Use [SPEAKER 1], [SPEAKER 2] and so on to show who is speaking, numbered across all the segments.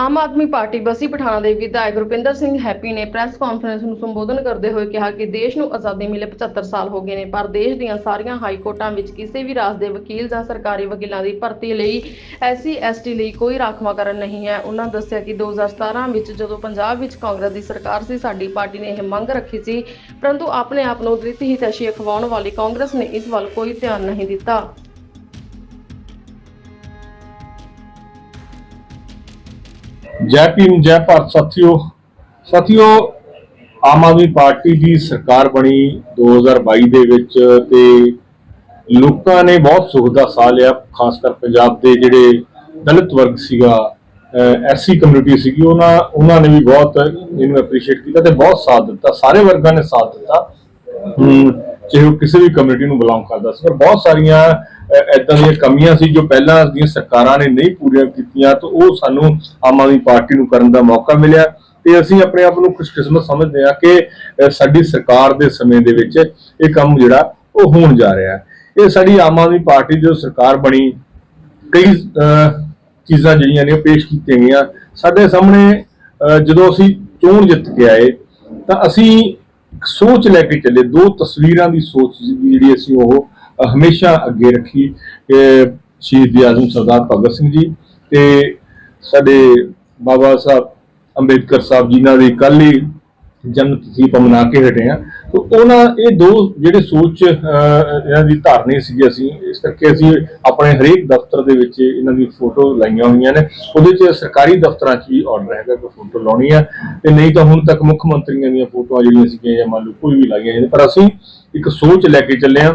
[SPEAKER 1] ਆਮ Aadmi party Bassi Pathana ਦੇ ਵਿਧਾਇਕ Rupinder Singh Happy ਨੇ ਪ੍ਰੈਸ ਕਾਨਫਰੰਸ ਨੂੰ ਸੰਬੋਧਨ ਕਰਦੇ ਹੋਏ ਕਿਹਾ ਕਿ ਦੇਸ਼ ਨੂੰ ਆਜ਼ਾਦੀ ਮਿਲੇ 75 ਸਾਲ ਹੋ ਗਏ ਨੇ, ਪਰ ਦੇਸ਼ ਦੀਆਂ ਸਾਰੀਆਂ ਹਾਈ ਕੋਰਟਾਂ ਵਿੱਚ ਕਿਸੇ ਵੀ ਰਾਜ ਦੇ ਵਕੀਲ ਜਾਂ ਸਰਕਾਰੀ ਵਕੀਲਾਂ ਦੀ ਭਰਤੀ ਲਈ ਐਸਸੀ, ਐਸਟੀ ਲਈ ਕੋਈ ਰਾਖਵਾਂਕਰਨ ਨਹੀਂ ਹੈ। ਉਹਨਾਂ ਦੱਸਿਆ ਕਿ 2017 ਵਿੱਚ ਜਦੋਂ ਪੰਜਾਬ ਵਿੱਚ ਕਾਂਗਰਸ ਦੀ ਸਰਕਾਰ ਸੀ, ਸਾਡੀ ਪਾਰਟੀ ਨੇ ਇਹ ਮੰਗ ਰੱਖੀ ਸੀ, ਪਰੰਤੂ ਆਪਣੇ ਆਪ ਨੂੰ ਦ੍ਰਿਤੀ ਹਿਤੈਸ਼ੀ ਅਖਵਾਉਣ ਵਾਲੀ ਕਾਂਗਰਸ ਨੇ ਇਸ ਵੱਲ ਕੋਈ ਧਿਆਨ ਨਹੀਂ ਦਿੱਤਾ।
[SPEAKER 2] ਜੈ ਭੀਮ ਜੈ ਭਾਰਤ ਸਾਥੀਓ। ਸਾਥੀਓ ਆਮ ਆਦਮੀ ਪਾਰਟੀ ਦੀ ਸਰਕਾਰ ਬਣੀ 2022 ਦੇ ਵਿੱਚ ਤੇ ਲੋਕਾਂ ਨੇ ਬਹੁਤ ਸੁੱਖ ਦਾ ਸਾਹ ਲਿਆ ਖਾਸ ਕਰ ਪੰਜਾਬ ਦੇ ਜਿਹੜੇ ਦਲਿਤ ਵਰਗ ਸੀਗਾ ਐਸਸੀ ਕਮਿਊਨਿਟੀ ਸੀਗੀ ਉਹਨਾਂ ਉਹਨਾਂ ਨੇ ਵੀ ਬਹੁਤ ਇਹਨੂੰ ਐਪਰੀਸ਼ੀਏਟ ਕੀਤਾ ਤੇ ਬਹੁਤ ਸਾਥ ਦਿੱਤਾ ਸਾਰੇ ਵਰਗਾਂ ਨੇ ਸਾਥ ਦਿੱਤਾ। ਹਮ, ਚਾਹੇ ਉਹ ਕਿਸੇ ਵੀ ਕਮਿਊਨਿਟੀ ਨੂੰ ਬਿਲੋਂਗ ਕਰਦਾ ਸੀ। ਪਰ ਬਹੁਤ ਸਾਰੀਆਂ ਐਦਾਂ ਦੀਆਂ ਕਮੀਆਂ ਸੀ ਜੋ ਪਹਿਲਾਂ ਦੀਆਂ ਸਰਕਾਰਾਂ ਨੇ ਨਹੀਂ ਪੂਰੀਆਂ ਕੀਤੀਆਂ ਤਾਂ ਉਹ ਸਾਨੂੰ ਆਮ ਆਦਮੀ ਪਾਰਟੀ ਨੂੰ ਕਰਨ ਦਾ ਮੌਕਾ ਮਿਲਿਆ। ਤੇ ਅਸੀਂ ਆਪਣੇ ਆਪ ਨੂੰ ਖੁਸ਼ਕਿਸਮਤ ਸਮਝਦੇ ਹਾਂ ਕਿ ਸਾਡੀ ਸਰਕਾਰ ਦੇ ਸਮੇਂ ਦੇ ਵਿੱਚ ਇਹ ਕੰਮ ਜਿਹੜਾ ਉਹ ਹੋਣ ਜਾ ਰਿਹਾ ਹੈ। ਇਹ ਸਾਡੀ ਆਮ ਆਦਮੀ ਪਾਰਟੀ ਜੋ ਸਰਕਾਰ ਬਣੀ, ਕਈ ਚੀਜ਼ਾਂ ਜਿਹੜੀਆਂ ਨੇ ਉਹ ਪੇਸ਼ ਕੀਤੀਆਂ ਗਈਆਂ। ਸਾਡੇ ਸਾਹਮਣੇ ਜਦੋਂ ਅਸੀਂ ਚੋਣ ਜਿੱਤ ਕੇ ਆਏ ਤਾਂ ਅਸੀਂ ਸੋਚ ਲੈ ਕੇ ਚੱਲੇ ਦੋ ਤਸਵੀਰਾਂ ਦੀ ਸੋਚ ਸੀਗੀ ਜਿਹੜੀ ਅਸੀਂ ਉਹ ਹਮੇਸ਼ਾ ਅੱਗੇ ਰੱਖੀ। ਕਿ ਸ਼ਹੀਦ ਆਜ਼ਮ ਸਰਦਾਰ ਭਗਤ ਸਿੰਘ ਜੀ ਤੇ ਸਾਡੇ ਬਾਬਾ ਸਾਹਿਬ ਅੰਬੇਦਕਰ ਸਾਹਿਬ ਜੀ ਨਾਲ ਦੀ ਕੱਲ ਹੀ ਜਨਮ ਤਿਥੀ ਆਪਾਂ ਮਨਾ ਕੇ ਹਟੇ ਆ ਤੇ ਉਹਨਾਂ ਇਹ ਦੋ ਜਿਹੜੇ ਸੋਚ ਅਹ, ਇਹਨਾਂ ਦੀ ਧਾਰਨੀ ਸੀਗੀ ਅਸੀਂ ਕਰਕੇ ਅਸੀਂ ਆਪਣੇ ਹਰੇਕ ਦਫ਼ਤਰ ਦੇ ਵਿੱਚ ਇਹਨਾਂ ਦੀ ਫੋਟੋ ਲਾਈਆਂ ਹੋਈਆਂ ਨੇ। ਉਹਦੇ 'ਚ ਸਰਕਾਰੀ ਦਫ਼ਤਰਾਂ 'ਚ ਵੀ ਆਰਡਰ ਹੈਗਾ ਕਿ ਫੋਟੋ ਲਾਉਣੀ ਆ। ਤੇ ਨਹੀਂ ਤਾਂ ਹੁਣ ਤੱਕ ਮੁੱਖ ਮੰਤਰੀਆਂ ਦੀਆਂ ਫੋਟੋਆਂ ਜਿਹੜੀਆਂ ਸੀਗੀਆਂ ਜਾਂ ਮੰਨ ਲਓ ਕੋਈ ਵੀ ਲਾਈਆਂ ਜਾਂਦੀਆਂ ਪਰ ਅਸੀਂ ਇੱਕ ਸੋਚ ਲੈ ਕੇ ਚੱਲੇ ਆ।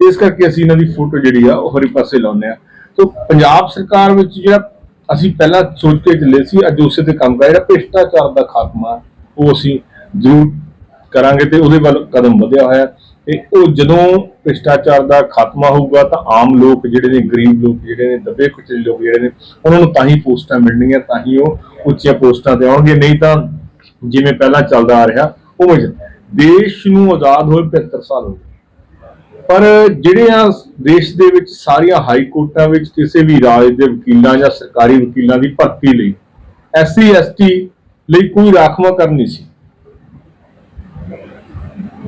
[SPEAKER 2] ਇਸ ਕਰਕੇ ਅਸੀਂ ਇਹਨਾਂ ਦੀ ਫੋਟੋ ਜਿਹੜੀ ਆ ਉਹ ਹਰੇ ਪਾਸੇ ਲਾਉਂਦੇ ਆ। ਤੋਂ ਪੰਜਾਬ ਸਰਕਾਰ ਵਿੱਚ ਜਿਹੜਾ ਅਸੀਂ ਪਹਿਲਾਂ ਸੋਚ ਕੇ ਚੱਲੇ ਸੀ, ਅੱਜ ਉਸੇ ਤੇ ਕੰਮ ਕਰ ਜਿਹੜਾ ਭ੍ਰਿਸ਼ਟਾਚਾਰ ਦਾ ਖਾਤਮਾ ਉਹ ਅਸੀਂ ਜ਼ਰੂਰ ਕਰਾਂਗੇ ਤੇ ਉਹਦੇ ਵੱਲ ਕਦਮ ਵਧਿਆ ਹੋਇਆ। ਤੇ ਉਹ ਜਦੋਂ ਭ੍ਰਿਸ਼ਟਾਚਾਰ ਦਾ ਖਾਤਮਾ ਹੋਊਗਾ ਤਾਂ ਆਮ ਲੋਕ ਜਿਹੜੇ ਨੇ, ਗਰੀਬ ਲੋਕ ਜਿਹੜੇ ਨੇ, ਦੱਬੇ ਕੁਚਲੇ ਲੋਕ ਜਿਹੜੇ ਨੇ, ਉਹਨਾਂ ਨੂੰ ਤਾਂ ਹੀ ਪੋਸਟਾਂ ਮਿਲਣਗੀਆਂ, ਤਾਂ ਹੀ ਉਹ ਉੱਚੀਆਂ ਪੋਸਟਾਂ ਤੇ ਆਉਣਗੇ। ਨਹੀਂ ਤਾਂ ਜਿਵੇਂ ਪਹਿਲਾਂ ਚੱਲਦਾ ਆ ਰਿਹਾ, ਉਵੇਂ ਦੇਸ਼ ਨੂੰ ਆਜ਼ਾਦ ਹੋਏ 75 ਸਾਲ ਹੋ ਗਏ। ਪਰ ਜਿਹੜੀਆਂ ਦੇਸ਼ ਦੇ ਵਿੱਚ ਸਾਰੀਆਂ ਹਾਈ ਕੋਰਟਾਂ ਵਿੱਚ ਕਿਸੇ ਵੀ ਰਾਜ ਦੇ ਵਕੀਲਾਂ ਜਾਂ ਸਰਕਾਰੀ ਵਕੀਲਾਂ ਦੀ ਭਰਤੀ ਲਈ ਐਸਸੀ ਐਸਟੀ ਲਈ ਕੋਈ ਰਾਖਵਾਂਕਰਨ ਨਹੀਂ ਸੀ।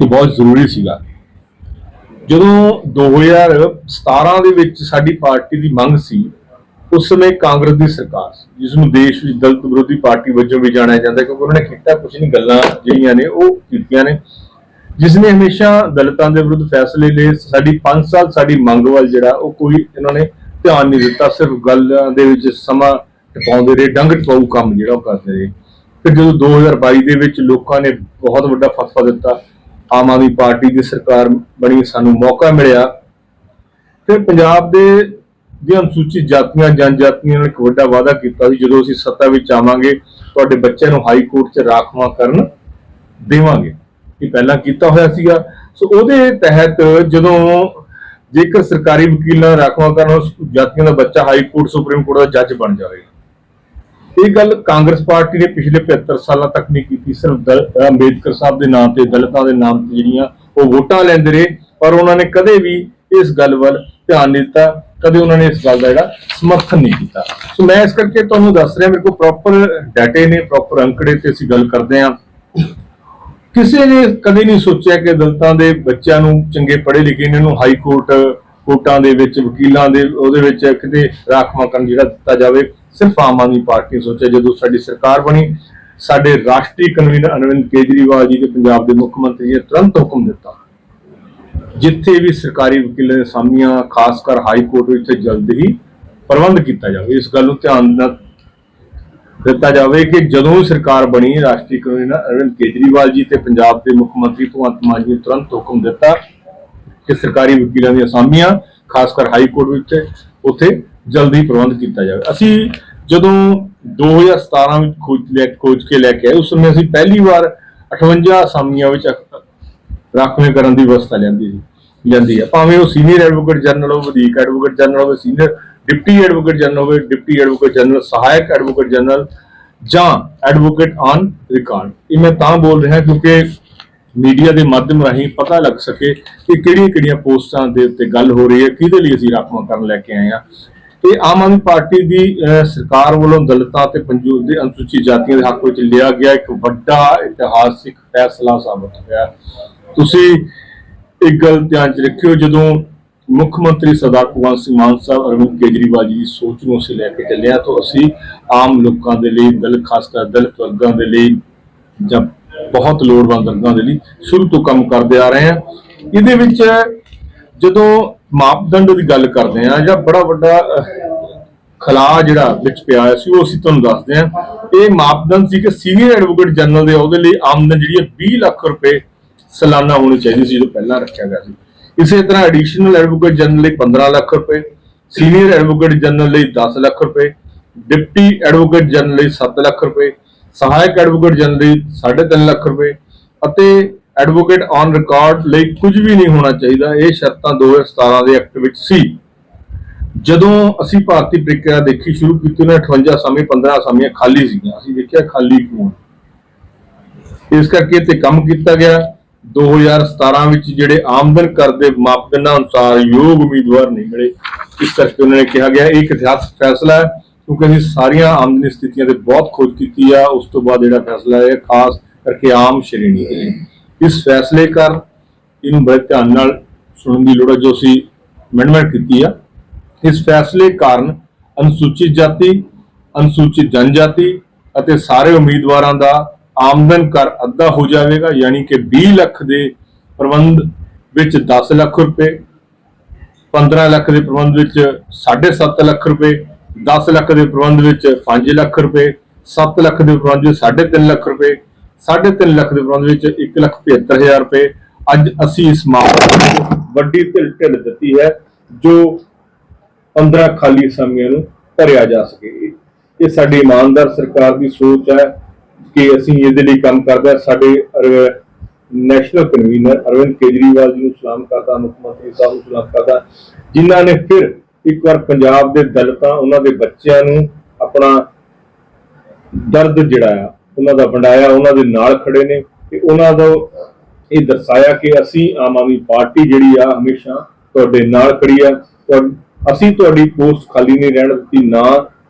[SPEAKER 2] ਇਹ ਬਹੁਤ ਜ਼ਰੂਰੀ ਸੀਗਾ ਜਦੋਂ 2017 ਦੇ ਵਿੱਚ ਸਾਡੀ ਪਾਰਟੀ ਦੀ ਮੰਗ ਸੀ, ਉਸ ਸਮੇਂ ਕਾਂਗਰਸ ਦੀ ਸਰਕਾਰ ਸੀ, ਜਿਸ ਨੂੰ ਦੇਸ਼ ਵਿੱਚ ਦਲਿਤ ਵਿਰੋਧੀ ਪਾਰਟੀ ਵਜੋਂ ਵੀ ਜਾਣਿਆ ਜਾਂਦਾ ਕਿਉਂਕਿ ਉਹਨਾਂ ਨੇ ਕੀਤਾ ਕੁਝ ਨਹੀਂ, ਗੱਲਾਂ ਜਿਹੜੀਆਂ ਨੇ ਉਹ ਕੀਤੀਆਂ ਨੇ, ਜਿਸ ਨੇ ਹਮੇਸ਼ਾ ਦਲਿਤਾਂ ਦੇ ਵਿਰੁੱਧ ਫੈਸਲੇ ਲਏ, ਸਾਡੀ 5 ਸਾਲ ਸਾਡੀ ਮੰਗ ਵੱਲ ਜਿਹੜਾ, ਉਹ ਕੋਈ ਇਹਨਾਂ ਨੇ ਧਿਆਨ ਨਹੀਂ ਦਿੱਤਾ, ਸਿਰਫ ਗੱਲਾਂ ਦੇ ਵਿੱਚ ਸਮਾਂ ਟਪਾਉਂਦੇ ਰਹੇ, ਡੰਗ ਟਪਾਊ ਕੰਮ ਜਿਹੜਾ ਉਹ ਕਰਦੇ ਰਹੇ। ਫਿਰ ਜਦੋਂ 2022 ਦੇ ਵਿੱਚ ਲੋਕਾਂ ਨੇ ਬਹੁਤ ਵੱਡਾ ਫਤਵਾ ਦਿੱਤਾ ਆਮ ਆਦਮੀ ਪਾਰਟੀ ਦੀ ਸਰਕਾਰ ਬਣੀ ਸਾਨੂੰ ਮੌਕਾ ਮਿਲਿਆ। ਫਿਰ ਪੰਜਾਬ ਦੇ ਦੀਆਂ ਅਨੁਸੂਚਿਤ ਜਾਤੀਆਂ, ਜਨਜਾਤੀਆਂ ਨੇ ਇੱਕ ਵੱਡਾ ਵਾਅਦਾ ਕੀਤਾ ਸੀ ਜਦੋਂ ਅਸੀਂ ਸੱਤਾ ਵਿੱਚ ਆਵਾਂਗੇ, ਤੁਹਾਡੇ ਬੱਚਿਆਂ ਨੂੰ ਹਾਈ ਕੋਰਟ 'ਚ ਰਾਖਵਾਂ ਕਰਨ ਦੇਵਾਂਗੇ। ਇਹ ਪਹਿਲਾਂ ਕੀਤਾ ਹੋਇਆ ਸੀਗਾ। ਸੋ ਉਹਦੇ ਤਹਿਤ ਜਦੋਂ ਜੇਕਰ ਸਰਕਾਰੀ ਵਕੀਲਾਂ ਰਾਖਵਾਂ ਕਰਨ, ਉਸ ਜਾਤੀਆਂ ਦਾ ਬੱਚਾ ਹਾਈ ਕੋਰਟ, ਸੁਪਰੀਮ ਕੋਰਟ ਦਾ ਜੱਜ ਬਣ ਜਾਵੇਗਾ। ਇਹ ਗੱਲ ਕਾਂਗਰਸ ਪਾਰਟੀ ਨੇ ਪਿਛਲੇ 75 ਸਾਲਾਂ ਤੱਕ ਨਹੀਂ ਕੀਤੀ, ਸਿਰਫ ਦਲ- ਅੰਬੇਦਕਰ ਸਾਹਿਬ ਦੇ ਨਾਮ ਤੇ, ਦਲਿਤਾਂ ਦੇ ਨਾਮ ਤੇ ਜਿਹੜੀਆਂ ਉਹ ਵੋਟਾਂ ਲੈਂਦੇ ਰਹੇ, ਪਰ ਉਹਨਾਂ ਨੇ ਕਦੇ ਵੀ ਇਸ ਗੱਲ ਵੱਲ ਧਿਆਨ ਨਹੀਂ ਦਿੱਤਾ, ਕਦੇ ਉਹਨਾਂ ਨੇ ਇਸ ਗੱਲ ਦਾ ਜਿਹੜਾ ਸਮਰਥਨ ਨਹੀਂ ਕੀਤਾ। ਸੋ ਮੈਂ ਇਸ ਕਰਕੇ ਤੁਹਾਨੂੰ ਦੱਸ ਰਿਹਾ, ਮੇਰੇ ਕੋਲ ਪ੍ਰੋਪਰ ਡਾਟੇ ਨੇ ਪ੍ਰੋਪਰ ਅੰਕੜੇ ਤੇ ਅਸੀਂ ਗੱਲ ਕਰਦੇ ਹਾਂ। ਕਿਸੇ ਨੇ ਕਦੇ ਨਹੀਂ ਸੋਚਿਆ ਕਿ ਦਲਿਤਾਂ ਦੇ ਬੱਚਿਆਂ ਨੂੰ ਚੰਗੇ ਪੜ੍ਹੇ ਲਿਖੇ, ਇਹਨਾਂ ਨੂੰ ਹਾਈ ਕੋਰਟ ਕੋਰਟਾਂ ਦੇ ਵਿੱਚ, ਵਕੀਲਾਂ ਦੇ, ਉਹਦੇ ਵਿੱਚ ਕਿਤੇ ਰਾਖਵਾਂਕਰਨ ਜਿਹੜਾ ਦਿੱਤਾ ਜਾਵੇ। ਸਿਰਫ ਆਮ ਆਦਮੀ ਪਾਰਟੀ ਨੇ ਸੋਚਿਆ, ਜਦੋਂ ਸਾਡੀ ਸਰਕਾਰ ਬਣੀ, ਸਾਡੇ ਰਾਸ਼ਟਰੀ ਕਨਵੀਨਰ ਅਰਵਿੰਦ ਕੇਜਰੀਵਾਲ ਜੀ ਦੇ ਪੰਜਾਬ ਦੇ ਮੁੱਖ ਮੰਤਰੀ ਨੇ ਤੁਰੰਤ ਹੁਕਮ ਦਿੱਤਾ। ਜਿੱਥੇ ਵੀ ਸਰਕਾਰੀ ਵਕੀਲਾਂ ਦੇ ਸਾਹਮੀਆਂ ਖਾਸ ਕਰ ਹਾਈ ਕੋਰਟ ਵਿੱਚ ਜਲਦ ਹੀ ਪ੍ਰਬੰਧ ਕੀਤਾ ਜਾਵੇ। ਇਸ ਗੱਲ ਨੂੰ ਧਿਆਨ ਨਾਲ ਦਿੱਤਾ ਜਾਵੇ ਕਿ ਜਦੋਂ ਹੀ ਸਰਕਾਰ ਬਣੀ, ਰਾਸ਼ਟਰੀ ਕਨਵੀਨਰ ਅਰਵਿੰਦ ਕੇਜਰੀਵਾਲ ਜੀ ਤੇ ਪੰਜਾਬ ਦੇ ਮੁੱਖ ਮੰਤਰੀ ਭਗਵੰਤ ਮਾਨ ਜੀ ਨੇ ਤੁਰੰਤ ਹੁਕਮ ਦਿੱਤਾ ਕਿ ਸਰਕਾਰੀ ਵਕੀਲਾਂ ਦੀਆਂ ਅਸਾਮੀਆਂ ਖਾਸ ਕਰ ਹਾਈ ਕੋਰਟ ਵਿੱਚ, ਉੱਥੇ ਜਲਦੀ ਪ੍ਰਬੰਧ ਕੀਤਾ ਜਾਵੇ। ਅਸੀਂ ਜਦੋਂ 2017 ਵਿੱਚ ਖੋਜ ਲੈ, ਖੋਜ ਕੇ ਲੈ ਕੇ ਆਏ, ਉਸ ਸਮੇਂ ਅਸੀਂ ਪਹਿਲੀ ਵਾਰ 58 ਅਸਾਮੀਆਂ ਵਿੱਚ ਰਾਖਵੇਂ ਕਰਨ ਦੀ ਵਿਵਸਥਾ ਲੈਂਦੀ ਸੀ ਜਾਂਦੀ ਹੈ ਭਾਵੇਂ ਉਹ ਸੀਨੀਅਰ ਐਡਵੋਕੇਟ ਜਨਰਲ ਹੋਵੇ, ਵਧੀਕ ਐਡਵੋਕੇਟ ਜਨਰਲ ਹੋਵੇ, ਸੀਨੀਅਰ ਡਿਪਟੀ ਐਡਵੋਕੇਟ ਜਨਰਲ ਹੋਵੇ, ਡਿਪਟੀ ਐਡਵੋਕੇਟ ਜਨਰਲ, ਸਹਾਇਕ ਐਡਵੋਕੇਟ ਜਨਰਲ, ਜਾਂ ਐਡਵੋਕੇਟ ਔਨ ਰਿਕਾਰਡ। ਇਹ ਮੈਂ ਤਾਂ ਬੋਲ ਰਿਹਾ ਕਿਉਂਕਿ ਮੀਡੀਆ ਦੇ ਮਾਧਿਅਮ ਰਾਹੀਂ ਪਤਾ ਲੱਗ ਸਕੇ ਕਿ ਕਿਹੜੀਆਂ ਕਿਹੜੀਆਂ ਪੋਸਟਾਂ ਦੇ ਉੱਤੇ ਗੱਲ ਹੋ ਰਹੀ ਹੈ, ਕਿਹਦੇ ਲਈ ਅਸੀਂ ਰਾਖਵਾਂ ਕਰਨ ਲੈ ਕੇ ਆਏ ਆ ਇਹ ਆਮ ਆਦਮੀ ਪਾਰਟੀ ਦੀ ਸਰਕਾਰ ਵੱਲੋਂ ਦਲਿਤਾਂ ਤੇ ਪੰਜੂਰ ਦੇ ਅਨੁਸੂਚਿਤ ਜਾਤੀਆਂ ਦੇ ਹੱਕ ਵਿੱਚ ਲਿਆ ਗਿਆ ਇੱਕ ਵੱਡਾ ਇਤਿਹਾਸਿਕ ਫੈਸਲਾ ਸਾਬਤ ਹੋਇਆ। ਤੁਸੀਂ ਇੱਕ ਗੱਲ ਧਿਆਨ 'ਚ ਰੱਖਿਓ, ਜਦੋਂ ਮੁੱਖ ਮੰਤਰੀ ਸਰਦਾਰ ਭਗਵੰਤ ਸਿੰਘ ਮਾਨ ਸਾਹਿਬ ਅਰਵਿੰਦ ਕੇਜਰੀਵਾਲ ਜੀ ਦੀ ਸੋਚ ਨੂੰ ਅਸੀਂ ਲੈ ਕੇ ਚੱਲਿਆ ਤਾਂ ਅਸੀਂ ਆਮ ਲੋਕਾਂ ਦੇ ਲਈ ਦਲ ਖਾਸ ਕਰ ਦਲਿਤ ਵਰਗਾਂ ਦੇ ਲਈ ਜਾਂ ਬਹੁਤ ਲੋੜਵੰਦ ਵਰਗਾਂ ਦੇ ਲਈ ਸ਼ੁਰੂ ਤੋਂ ਕੰਮ ਕਰਦੇ ਆ ਰਹੇ ਹਾਂ। ਇਹਦੇ ਵਿੱਚ ਜਦੋਂ ਮਾਪਦੰਡ ਦੀ ਗੱਲ ਕਰਦੇ ਆ ਜਾਂ ਬੜਾ ਵੱਡਾ ਖਲਾ ਜਿਹੜਾ ਵਿੱਚ ਪਿਆ ਸੀ, ਉਹ ਅਸੀਂ ਤੁਹਾਨੂੰ ਦੱਸਦੇ ਹਾਂ। ਇਹ ਮਾਪਦੰਡ ਸੀ ਕਿ ਸੀਨੀਅਰ ਐਡਵੋਕੇਟ ਜਨਰਲ ਦੇ ਉਹਦੇ ਲਈ ਆਮਦਨ ਜਿਹੜੀ ਹੈ 20 ਲੱਖ ਰੁਪਏ ਸਾਲਾਨਾ ਹੋਣੀ ਚਾਹੀਦੀ ਸੀ, ਜਦੋਂ ਪਹਿਲਾਂ ਰੱਖਿਆ ਗਿਆ ਸੀ। ਇਸੇ ਤਰ੍ਹਾਂ ਐਡੀਸ਼ਨਲ ਐਡਵੋਕੇਟ ਜਨਰਲ ਲਈ 15 ਲੱਖ ਰੁਪਏ ਸੀਨੀਅਰ ਐਡਵੋਕੇਟ ਜਨਰਲ ਲਈ 10 ਲੱਖ ਰੁਪਏ ਡਿਪਟੀ ਐਡਵੋਕੇਟ ਜਨਰਲ ਲਈ 7 ਲੱਖ ਰੁਪਏ, ਸਹਾਇਕ ਐਡਵੋਕੇਟ ਜਨਰਲ ਲਈ 3.5 ਲੱਖ ਰੁਪਏ ਅਤੇ ਐਡਵੋਕੇਟ ਔਨ ਰਿਕਾਰਡ ਲਈ ਕੁਝ ਵੀ ਨਹੀਂ ਹੋਣਾ ਚਾਹੀਦਾ। ਇਹ ਸ਼ਰਤਾਂ 2017 ਦੇ ਐਕਟ ਵਿੱਚ ਸੀ। ਜਦੋਂ ਅਸੀਂ ਭਾਰਤੀ ਪ੍ਰਕਿਰਿਆ ਦੇਖੀ ਸ਼ੁਰੂ ਕੀਤੀ, ਉਹਨੇ 58 ਸਮੇਂ 15 ਸਮੇਂ ਖਾਲੀ ਸੀਗੀਆਂ। ਅਸੀਂ ਦੇਖਿਆ ਖਾਲੀ ਕਿਉਂ ਇਸ ਕਰਕੇ ਤੇ ਕੰਮ ਕੀਤਾ ਗਿਆ। 2017 ਵਿੱਚ ਜਿਹੜੇ ਆਮਦਨ ਕਰ ਦੇ ਮਾਪਦੰਡਾਂ ਅਨੁਸਾਰ ਯੋਗ ਉਮੀਦਵਾਰ ਨਹੀਂ ਮਿਲੇ। ਇਸ ਕਰਕੇ ਉਹਨਾਂ ਨੇ ਕਿਹਾ ਗਿਆ, ਇਹ ਇੱਕ ਇਤਿਹਾਸਕ ਫੈਸਲਾ ਹੈ, ਕਿਉਂਕਿ ਅਸੀਂ ਸਾਰੀਆਂ ਆਮਦਨੀ ਸਥਿਤੀਆਂ ਤੇ ਬਹੁਤ ਖੋਜ ਕੀਤੀ ਆ। ਉਸ ਤੋਂ ਬਾਅਦ ਜਿਹੜਾ ਫੈਸਲਾ ਹੈ ਖਾਸ ਕਰਕੇ ਆਮ ਸ਼੍ਰੇਣੀ ਦੇ ਇਸ ਫੈਸਲੇ ਕਰ ਇਹਨੂੰ ਬੜੇ ਧਿਆਨ ਨਾਲ ਸੁਣਨ ਦੀ ਲੋੜ ਹੈ, ਜੋ ਅਸੀਂ ਅਮੈਂਡਮੈਂਟ ਕੀਤੀ ਆ। ਇਸ ਫੈਸਲੇ ਕਾਰਨ ਅਨੁਸੂਚਿਤ ਜਾਤੀ, ਅਨੁਸੂਚਿਤ ਜਨਜਾਤੀ ਅਤੇ ਸਾਰੇ ਉਮੀਦਵਾਰਾਂ ਦਾ ਆਮਦਨ ਕਰ ਅੱਧਾ ਹੋ ਜਾਵੇਗਾ, ਯਾਨੀ ਕਿ 20 ਲੱਖ ਦੇ ਪ੍ਰਬੰਧ ਵਿੱਚ 10 ਲੱਖ ਰੁਪਏ 15 ਲੱਖ ਦੇ ਪ੍ਰਬੰਧ ਵਿੱਚ 7.5 ਲੱਖ ਰੁਪਏ 10 ਲੱਖ ਦੇ ਪ੍ਰਬੰਧ ਵਿੱਚ 5 ਲੱਖ ਰੁਪਏ 7 ਲੱਖ ਦੇ ਪ੍ਰਬੰਧ ਵਿੱਚ 3.5 ਲੱਖ ਰੁਪਏ 3.5 ਲੱਖ ਦੇ ਪ੍ਰਬੰਧ ਵਿੱਚ 1 ਲੱਖ 75 ਹਜ਼ਾਰ ਰੁਪਏ। ਅੱਜ ਅਸੀਂ ਇਸ ਮਾਮਲੇ ਨੂੰ ਵੱਡੀ ਢਿੱਲ ਢਿੱਲ ਦਿੱਤੀ ਹੈ, ਜੋ 15 ਖਾਲੀ ਸਮਿਆਂ ਨੂੰ ਭਰਿਆ ਜਾ ਸਕੇ। ਇਹ ਸਾਡੀ ਇਮਾਨਦਾਰ ਸਰਕਾਰ ਦੀ ਸੋਚ ਹੈ ਕਿ ਅਸੀਂ ਇਹਦੇ ਲਈ ਕੰਮ ਕਰਦੇ ਸਾਡੇ ਨੈਸ਼ਨਲ ਕਨਵੀਨਰ ਅਰਵਿੰਦ ਕੇਜਰੀਵਾਲ ਜੀ ਨੂੰ ਸਲਾਮ ਕਰਦਾ, ਮੁੱਖ ਮੰਤਰੀ ਸਾਹਿਬ ਨੂੰ ਸਲਾਮ ਕਰਦਾ। ਜਿਨ੍ਹਾਂ ਨੇ ਫਿਰ ਇੱਕ ਵਾਰ ਪੰਜਾਬ ਦੇ ਦਲਿਤਾਂ, ਉਹਨਾਂ ਦੇ ਬੱਚਿਆਂ ਨੂੰ ਆਪਣਾ ਦਰਦ ਜਿਹੜਾ ਆ ਉਹਨਾਂ ਦਾ ਵੰਡਾਇਆ, ਉਹਨਾਂ ਦੇ ਨਾਲ ਖੜੇ ਨੇ ਤੇ ਉਹਨਾਂ ਦਾ ਇਹ ਦਰਸਾਇਆ ਕਿ ਅਸੀਂ ਆਮ ਆਦਮੀ ਪਾਰਟੀ ਜਿਹੜੀ ਆ ਹਮੇਸ਼ਾ ਤੁਹਾਡੇ ਨਾਲ ਖੜੀ ਆ। ਔਰ ਅਸੀਂ ਤੁਹਾਡੀ ਪੋਸਟ ਖਾਲੀ ਨਹੀਂ ਰਹਿਣ ਦਿੱਤੀ, ਨਾ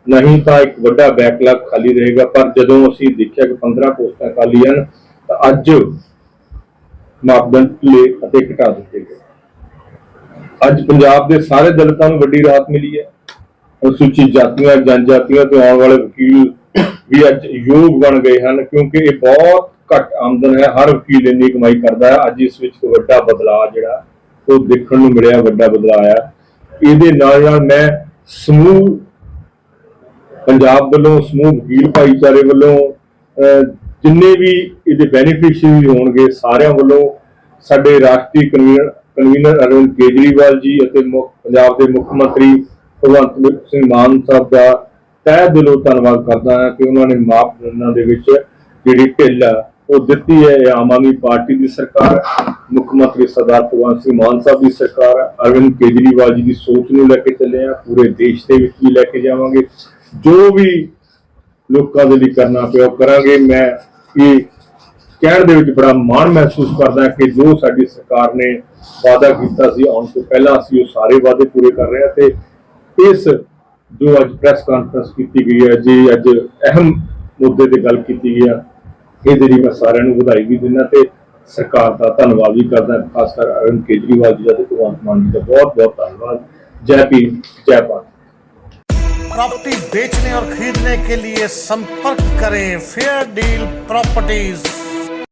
[SPEAKER 2] ਨਹੀਂ ਤਾਂ ਇੱਕ ਵੱਡਾ ਬੈਕਲੌਗ ਖਾਲੀ ਰਹੇਗਾ। ਪਰ ਜਦੋਂ ਅਸੀਂ ਦੇਖਿਆ ਕਿ 15 ਪੋਸਟਾਂ ਖਾਲੀ ਹਨ, ਤਾਂ ਅੱਜ ਮਾਪਦੰਡ ਲੈ ਅਤੇ ਘਟਾ ਦਿੱਤੇ ਗਏ। ਅੱਜ ਪੰਜਾਬ ਦੇ ਸਾਰੇ ਦਲਿਤਾਂ ਨੂੰ ਵੱਡੀ ਰਾਹਤ ਮਿਲੀ ਹੈ। ਅਨੁਸੂਚਿਤ ਜਾਤੀਆਂ, ਜਨਜਾਤੀਆਂ ਤੇ ਆਉਣ ਵਾਲੇ ਵਕੀਲ ਵੀ ਅੱਜ ਯੋਗ ਬਣ ਗਏ ਹਨ ਕਿਉਂਕਿ ਇਹ ਬਹੁਤ ਘੱਟ ਆਮਦਨ ਹੈ ਹਰ ਵਕੀਲ ਇੰਨੀ ਕਮਾਈ ਕਰਦਾ ਹੈ ਅੱਜ ਇਸ ਵਿੱਚ ਵੱਡਾ ਬਦਲਾਅ ਜਿਹੜਾ ਉਹ ਦੇਖਣ ਨੂੰ ਮਿਲਿਆ ਵੱਡਾ ਬਦਲਾਅ ਆਇਆ। ਇਹਦੇ ਨਾਲ ਨਾਲ ਮੈਂ ਸਮੂਹ ਪੰਜਾਬ ਵੱਲੋਂ ਸਮੂਹ ਵਕੀਲ ਭਾਈਚਾਰੇ ਵੱਲੋਂ ਅਹ, ਜਿੰਨੇ ਵੀ ਇਹਦੇ ਬੈਨੀਫੀਸ਼ੀਅਰੀ ਹੋਣਗੇ ਸਾਰਿਆਂ ਵੱਲੋਂ ਸਾਡੇ ਰਾਸ਼ਟਰੀ ਕਨਵੀਨਰ ਕਨਵੀਨਰ ਅਰਵਿੰਦ ਕੇਜਰੀਵਾਲ ਜੀ ਅਤੇ ਪੰਜਾਬ ਦੇ ਮੁੱਖ ਮੰਤਰੀ ਭਗਵੰਤ ਸਿੰਘ ਮਾਨ ਸਾਹਿਬ ਦਾ ਤਹਿ ਦਿਲੋਂ ਧੰਨਵਾਦ ਕਰਦਾ ਹਾਂ ਕਿ ਉਹਨਾਂ ਨੇ ਮਾਪਦੰਡਾਂ ਦੇ ਵਿੱਚ ਜਿਹੜੀ ਢਿੱਲ ਉਹ ਦਿੱਤੀ ਹੈ। ਇਹ ਆਮ ਆਦਮੀ ਪਾਰਟੀ ਦੀ ਸਰਕਾਰ ਮੁੱਖ ਮੰਤਰੀ ਸਰਦਾਰ ਭਗਵੰਤ ਸਿੰਘ ਮਾਨ ਸਾਹਿਬ ਦੀ ਸਰਕਾਰ ਹੈ। ਅਰਵਿੰਦ ਕੇਜਰੀਵਾਲ ਜੀ ਦੀ ਸੋਚ ਨੂੰ ਲੈ ਕੇ ਚੱਲੇ ਆ ਪੂਰੇ ਦੇਸ਼ ਦੇ ਵਿੱਚ ਵੀ ਲੈ ਕੇ ਜਾਵਾਂਗੇ। ਜੋ ਵੀ ਲੋਕਾਂ ਦੇ ਲਈ ਕਰਨਾ ਪਿਆ, ਉਹ ਕਰਾਂਗੇ। ਮੈਂ ਇਹ ਕਹਿਣ ਦੇ ਵਿੱਚ ਬੜਾ ਮਾਣ ਮਹਿਸੂਸ ਕਰਦਾ ਕਿ ਜੋ ਸਾਡੀ ਸਰਕਾਰ ਨੇ ਵਾਅਦਾ ਕੀਤਾ ਸੀ, ਆਉਣ ਤੋਂ ਪਹਿਲਾਂ ਅਸੀਂ ਉਹ ਸਾਰੇ ਵਾਅਦੇ ਪੂਰੇ ਕਰ ਰਹੇ ਹਾਂ ਤੇ ਇਸ ਜੋ ਅੱਜ ਪ੍ਰੈਸ ਕਾਨਫਰੰਸ ਕੀਤੀ ਗਈ ਹੈ ਜੀ ਅੱਜ ਅਹਿਮ ਮੁੱਦੇ ਤੇ ਗੱਲ ਕੀਤੀ ਗਈ ਹੈ ਇਹਦੇ ਲਈ ਮੈਂ ਸਾਰਿਆਂ ਨੂੰ ਵਧਾਈ ਵੀ ਦਿੰਦਾ ਤੇ ਸਰਕਾਰ ਦਾ ਧੰਨਵਾਦ ਵੀ ਕਰਦਾ ਖਾਸ ਕਰ ਅਰਵਿੰਦ ਕੇਜਰੀਵਾਲ ਜੀ ਦਾ ਤੇ ਭਗਵੰਤ ਮਾਨ ਜੀ ਦਾ ਬਹੁਤ ਬਹੁਤ ਧੰਨਵਾਦ ਜੈ ਭੀਮ ਜੈ ਭਾਰਤ
[SPEAKER 3] प्रॉपर्टी बेचने और खरीदने के लिए संपर्क करें फेयर डील प्रॉपर्टीज